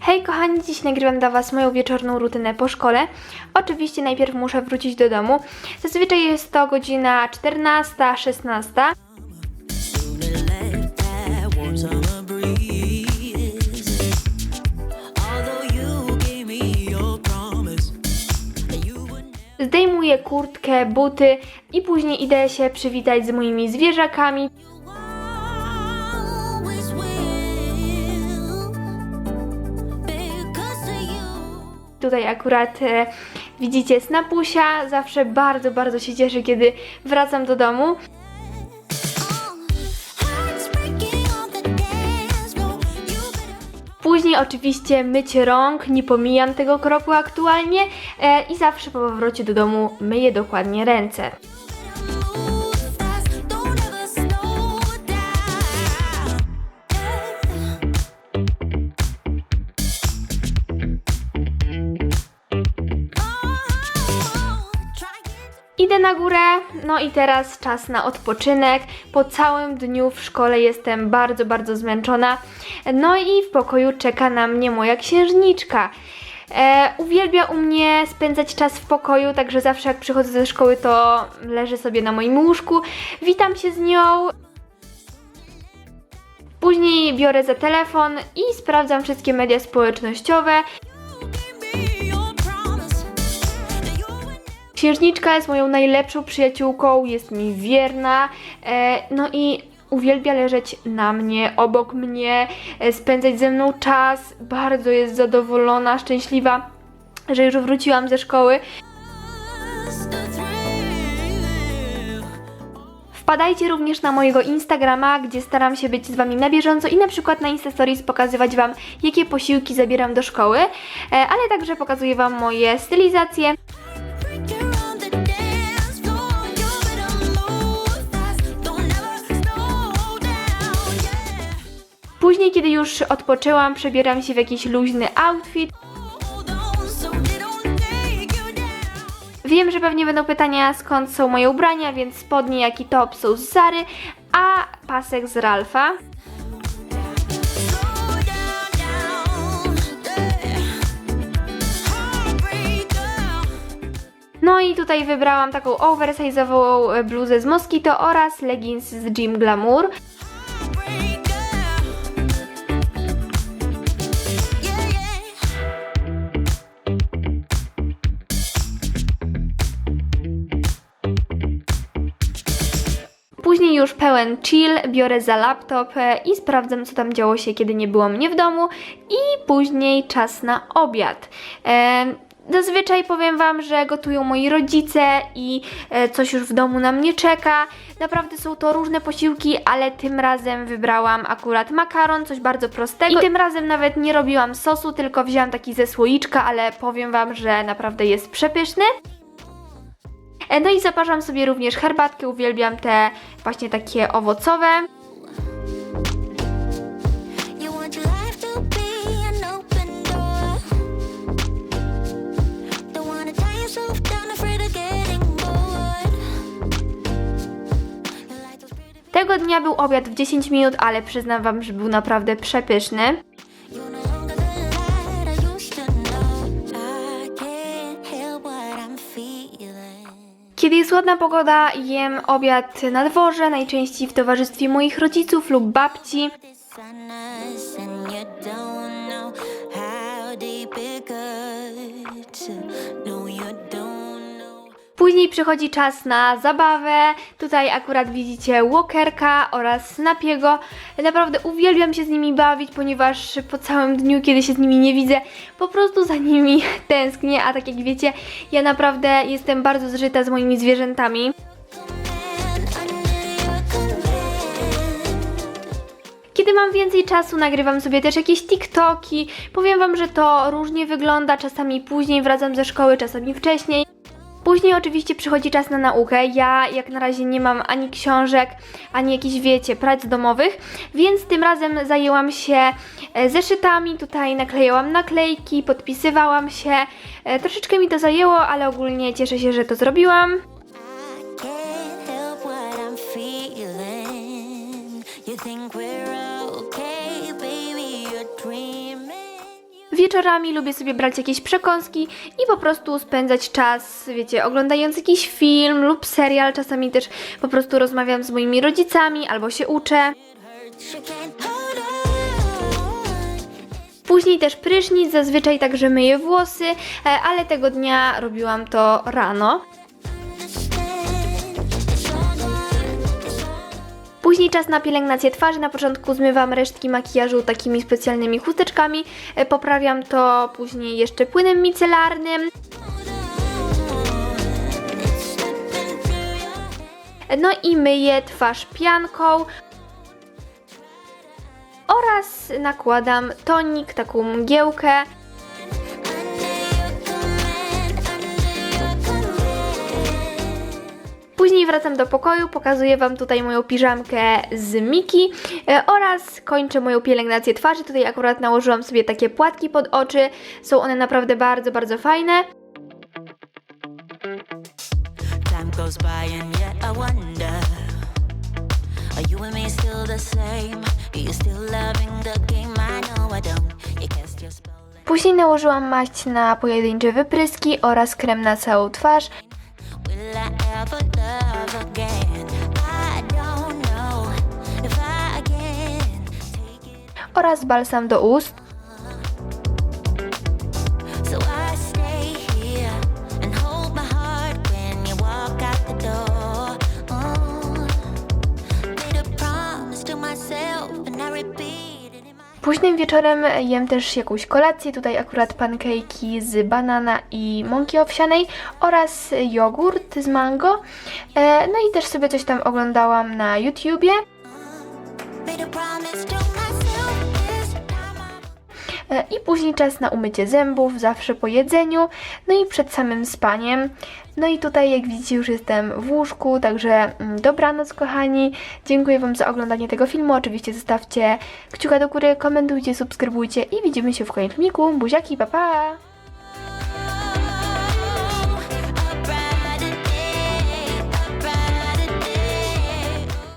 Hej kochani, dziś nagrywam dla Was moją wieczorną rutynę po szkole. Oczywiście najpierw muszę wrócić do domu. Zazwyczaj jest to godzina 14-16. Zdejmuję kurtkę, buty i później idę się przywitać z moimi zwierzakami. Tutaj akurat e, widzicie Snapusia. Zawsze bardzo, bardzo się cieszy, kiedy wracam do domu. Później oczywiście mycie rąk, nie pomijam tego kroku aktualnie e, i zawsze po powrocie do domu myję dokładnie ręce. Idę na górę, no i teraz czas na odpoczynek. Po całym dniu w szkole jestem bardzo, bardzo zmęczona. No i w pokoju czeka na mnie moja księżniczka. E, uwielbia u mnie spędzać czas w pokoju, także zawsze jak przychodzę ze szkoły, to leży sobie na moim łóżku. Witam się z nią. Później biorę za telefon i sprawdzam wszystkie media społecznościowe. Księżniczka jest moją najlepszą przyjaciółką, jest mi wierna, e, no i uwielbia leżeć na mnie, obok mnie, e, spędzać ze mną czas. Bardzo jest zadowolona, szczęśliwa, że już wróciłam ze szkoły. Wpadajcie również na mojego Instagrama, gdzie staram się być z Wami na bieżąco i na przykład na Insta Stories pokazywać Wam, jakie posiłki zabieram do szkoły, e, ale także pokazuję Wam moje stylizacje. Później, kiedy już odpoczęłam, przebieram się w jakiś luźny outfit. Wiem, że pewnie będą pytania, skąd są moje ubrania, więc spodnie, jak i top są z Zary, a pasek z Ralfa. No i tutaj wybrałam taką oversize'ową bluzę z Mosquito oraz leggings z Gym Glamour. Już pełen chill, biorę za laptop e, i sprawdzam, co tam działo się, kiedy nie było mnie w domu. I później czas na obiad. E, Zazwyczaj powiem Wam, że gotują moi rodzice i e, coś już w domu na mnie czeka. Naprawdę są to różne posiłki, ale tym razem wybrałam akurat makaron, coś bardzo prostego. I tym razem nawet nie robiłam sosu, tylko wzięłam taki ze słoiczka, ale powiem Wam, że naprawdę jest przepyszny. E, No i zaparzam sobie również herbatkę, uwielbiam te właśnie takie owocowe. Tego dnia był obiad w 10 minut, ale przyznam Wam, że był naprawdę przepyszny. Kiedy jest ładna pogoda, jem obiad na dworze, najczęściej w towarzystwie moich rodziców lub babci. Później przychodzi czas na zabawę. Tutaj akurat widzicie Walkerka oraz Snapiego. Naprawdę uwielbiam się z nimi bawić, ponieważ po całym dniu, kiedy się z nimi nie widzę, po prostu za nimi tęsknię. A tak jak wiecie, ja naprawdę jestem bardzo zżyta z moimi zwierzętami. Kiedy mam więcej czasu, nagrywam sobie też jakieś TikToki. Powiem Wam, że to różnie wygląda. Czasami później wracam ze szkoły, czasami wcześniej. Później oczywiście przychodzi czas na naukę. Ja jak na razie nie mam ani książek, ani jakichś, wiecie, prac domowych, więc tym razem zajęłam się e, zeszytami. Tutaj naklejałam naklejki, podpisywałam się. E, troszeczkę mi to zajęło, ale ogólnie cieszę się, że to zrobiłam. You wieczorami lubię sobie brać jakieś przekąski i po prostu spędzać czas, wiecie, oglądając jakiś film lub serial. Czasami też po prostu rozmawiam z moimi rodzicami albo się uczę. Później też prysznic, zazwyczaj także myję włosy, e, ale tego dnia robiłam to rano. Później czas na pielęgnację twarzy. Na początku zmywam resztki makijażu takimi specjalnymi chusteczkami. e, Poprawiam to później jeszcze płynem micelarnym. No i myję twarz pianką. Oraz nakładam tonik, taką mgiełkę. Później wracam do pokoju, pokazuję Wam tutaj moją piżamkę z Miki e, oraz kończę moją pielęgnację twarzy. Tutaj akurat nałożyłam sobie takie płatki pod oczy. Są one naprawdę bardzo, bardzo fajne. Później nałożyłam maść na pojedyncze wypryski oraz krem na całą twarz. Oraz balsam do ust. Późnym wieczorem jem też jakąś kolację, tutaj akurat pancake'i z banana i mąki owsianej oraz jogurt z mango. E, No i też sobie coś tam oglądałam na YouTubie. I później czas na umycie zębów, zawsze po jedzeniu, no i przed samym spaniem. No i tutaj, jak widzicie, już jestem w łóżku, także mm, dobranoc, kochani. Dziękuję Wam za oglądanie tego filmu. Oczywiście zostawcie kciuka do góry, komentujcie, subskrybujcie i widzimy się w kolejnym filmiku. Buziaki, pa pa!